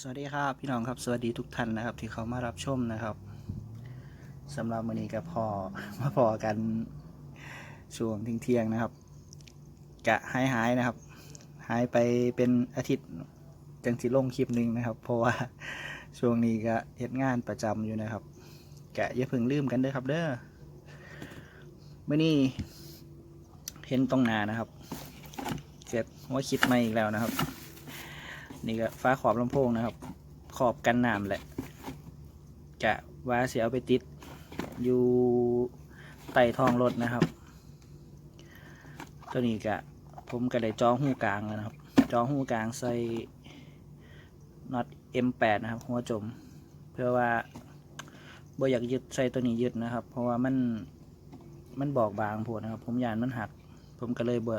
สวัสดีครับพี่น้องครับสวัสดีทุกท่านนะครับ ที่เขามารับชมนะครับสำหรับวันนี้กับพอมาพอกันช่วงเที่ยงนะครับกะหายหายๆนะครับ หายไปเป็นอาทิตย์จังสิลงคลิปหนึ่งนะครับ เพราะว่าช่วงนี้ก็เฮ็ดงานประจำอยู่นะครับกะอย่าเพิ่งลืมกันเด้อครับเด้อเมื่อนี้เห็นตรงนานะครับเกิดว่าคิดมาอีกแล้วนะครับ นี่ก็ฟ้าขอบลำโพงนะครับ ขอบกันน้ำแหละกะว่าเสียเอาไปติด อยู่ใต้ท้องรถนะครับ ตัวนี้กะผมก็ได้จองหูกลางแล้วนะครับ จองหูกลางใส่น็อต M8 นะครับ หัวจม เพื่อว่าบ่อยากยึดใส่ตัวนี้ยึดนะครับ เพราะว่ามันมันบอกบางโพดนะครับ ผมยานมันหัก ผมก็เลยเบ่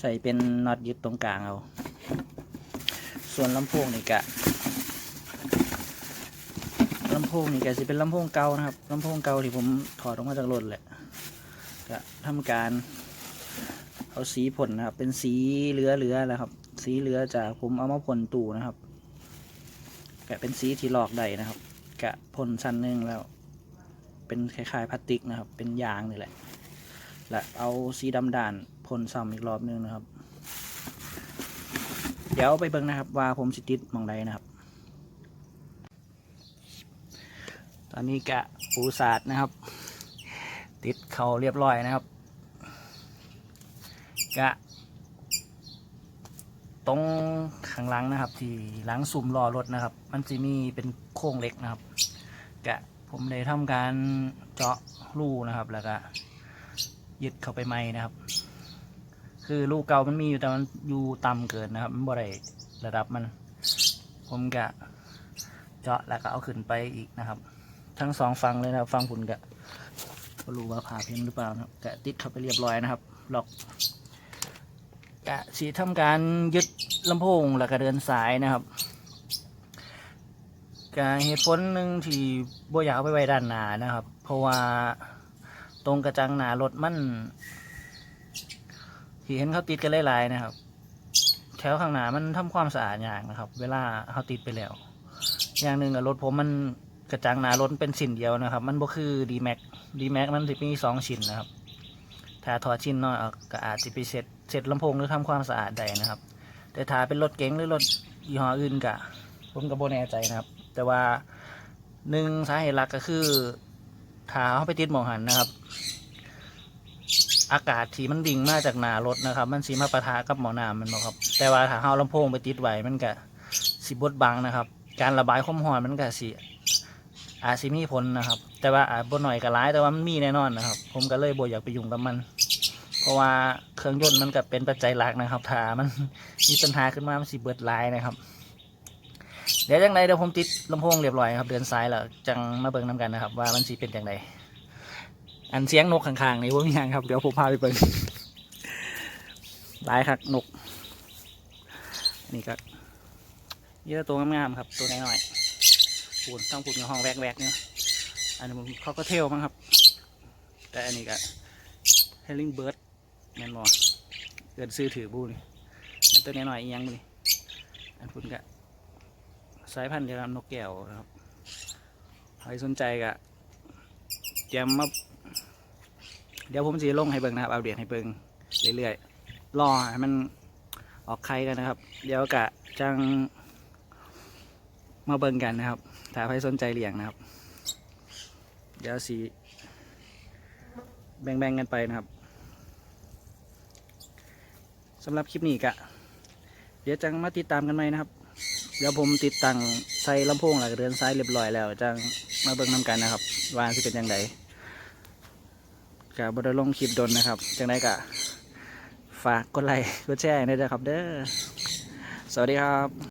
ใส่เป็นน็อตยึดตรงกลางเอา ส่วนลำโพงนี่กะลำโพงนี่กะสิเป็นลำโพงเก่านะครับลำโพงเก่าที่ผมถอดออกมาจากรถแหละก็ทำการเอาสีพ่นะครับ เป็นสีเหลือเหลือๆแหละครับ สีเหลือจากผมเอามาพ่นตู้นะครับกะเป็นสีที่หลอกได้นะครับ กะพ่นชั้นหนึ่งแล้ว เป็นคล้ายๆพลาสติกนะครับ เป็นยางนี่แหละและเอาสีดำด่านพ่นซ้ำอีกรอบนึงนะครับ เดี๋ยวไปเบิ่งนะครับ ว่าผมสิติดมองใดนะครับ ตอนนี้กะปูศาสตร์นะครับ ติดเขาเรียบร้อยนะครับ กะ ตรงข้างหลังนะครับ ที่หลังสุ่มล้อรถนะครับ มันจะมีเป็นโค้งเล็กนะครับ กะผมเลยทำการเจาะรูนะครับแล้วก็ยึดเข้าไปไหมนะครับ คือลูกเก่ามันมีอยู่แต่มันอยู่ต่ำเกินนะครับ มันบ่ได้ระดับมัน ผมกะเจาะแล้วก็เอาขึ้นไปอีกนะครับ ทั้งสองฝั่งเลยนะครับฝั่งผุนกะก็รู้ว่าผ่าเพียงหรือเปล่านะครับกะติดเข้าไปเรียบร้อยนะครับล็อกกะสีทำการยึดลำโพงแล้วก็เดินสายนะครับกะเหตุผลหนึ่งที่บ่อยากเอาไปไว้ด้านหน้านะครับ เพราะว่าตรงกระจังหน้ารถมัน ที่เห็นเขาติดกันหลายๆนะครับ แถวข้างหน้ามันทำความสะอาดอย่างนะครับ เวลาเขาติดไปแล้ว อย่างหนึ่งกับรถผมมันกระจังหน้ารถเป็นชิ้นเดียวนะครับ มันบ่คือดีแม็กดีแม็กมันสิมีสองชิ้นนะครับ ถ้าถอดชิ้นน้อยออกก็อาจจะไปเช็ดเช็ดลำโพงหรือทำความสะอาดได้นะครับ แต่ถ้าเป็นรถเก๋งหรือรถยี่ห้ออื่นกะผมก็บ่แน่ใจนะครับ แต่ว่าหนึ่งสาเหตุหลักก็คือถ้าเขาไปติดหมองหันนะครับ อากาศที่มันดิ่งมาจากหนารถนะครับ มันสีมาปะทะกับหมอน้ำมันบ่ครับ แต่ว่าถ้าเฮาลำโพงไปติดไว้มันก็สิบดบังนะครับ การระบายความร้อนมันก็สิอาจสิมีผลนะครับ แต่ว่าอาจบ่หน่อยก็ร้ายแต่ว่ามันมีแน่นอนนะครับ ผมก็เลยบ่อยากไปยุ่งกับมัน เพราะว่าเครื่องยนต์มันก็เป็นปัจจัยหลักนะครับถ้ามันมีปัญหาขึ้นมามันสิเบิดลายนะครับ เดี๋ยวจังไรเดี๋ยวผมติดลำโพงเรียบร้อยครับเดินซ้ายแล้วจังมาเบิ่งน้กันนะครับ ว่ามันสิเป็นจังได อันเสียงนกข้างๆนี่ว่ามีอย่างครับเดี๋ยวผมพาไปเบิ่งหลายคักนก นี่ก็นี่ก็ตัวงามๆครับ ตัวน้อยๆปูนต้องปูนในห้องแวกๆเนี่ยอันนี้ผมเขาก็เทลมั้งครับ แต่อันนี้ก็เฮลิงเบิร์ดแมนบอเกิดซื้อถือบูนอันตัวน้อยๆอีกอยังนี่อันพุ่นก็สายพันธุ์เดียวกับนกแก้วนะครับใครสนใจก็เตรียมมา เดี๋ยวผมจะลงให้เบิ่งนะครับเอาเดียให้เบิ่งเรื่อยๆรอให้มันออกไข่กันนะครับ เดี๋ยวกะจังมาเบิ่งกันนะครับ ถ้าใครสนใจเลี้ยงนะครับ เดี๋ยวสีแบ่งๆกันไปนะครับสำหรับคลิปนี้กะ เดี๋ยวจังมาติดตามกันไหมนะครับ เดี๋ยวผมติดตั้งใส่ลำโพงหลักเรือนซ้ายเรียบร้อยแล้ว จังมาเบิ่งน้ำกันนะครับ ว่าสิเป็นยังไง กับบดลงคลิปดนนะครับ จังได้กะฝากกดไลค์กดแชร์ด้วยนะครับ เด้อ สวัสดีครับ